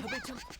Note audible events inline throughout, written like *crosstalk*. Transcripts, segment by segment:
더블 점프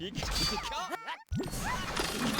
Hikâh! *laughs* Hikâh!